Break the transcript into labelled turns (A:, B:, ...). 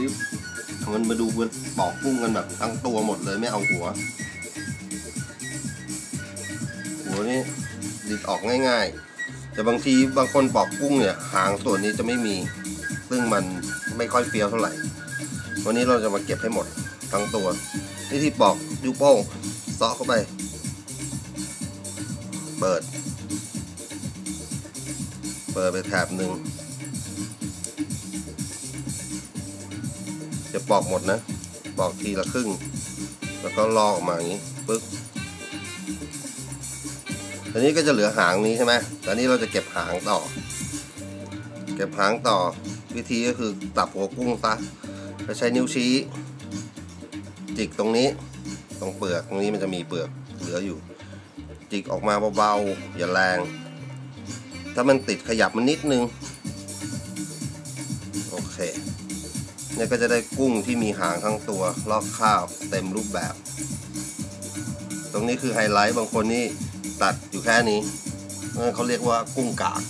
A: นี้มันมาดูมันปอกกุ้งกันแบบทั้งตัวหมดเลยไม่เอาหัว หัวนี่ดิดออกง่าย ๆ แต่บางทีบางคนปอกกุ้งเนี่ย หางส่วนนี้จะไม่มี ซึ่งมันไม่ค่อยเฟี้ยวเท่าไหร่ วันนี้เราจะมาเก็บให้หมดทั้งตัวนี่ที่ปอกยูวโป้งเซาะเข้าไป เปิด เปิดไปแถบหนึ่งะปอกหมดนะ ปอกทีละครึ่ง แล้วก็ลอกออกมาอย่างนี้ปึ๊บทีนี้ก็จะเหลือหางนี้ใช่ไหมแต่นี้เราจะเก็บหางต่อ เก็บหางต่อ วิธีก็คือตับหัวกุ้งซะจะใช้นิ้วชี้ จิกตรงนี้ ตรงเปลือกตรงนี้มันจะมีเปลือกเหลืออยู่ จิกออกมาเบาๆอย่าแรง ถ้ามันติดขยับมันนิดนึง เนี่ยก็จะได้กุ้งที่มีหางทั้งตัวลอกข้าวเต็มรูปแบบ ตรงนี้คือไฮไลท์บางคนนี่ตัดอยู่แค่นี้นั่นเขาเรียกว่ากุ้งกาก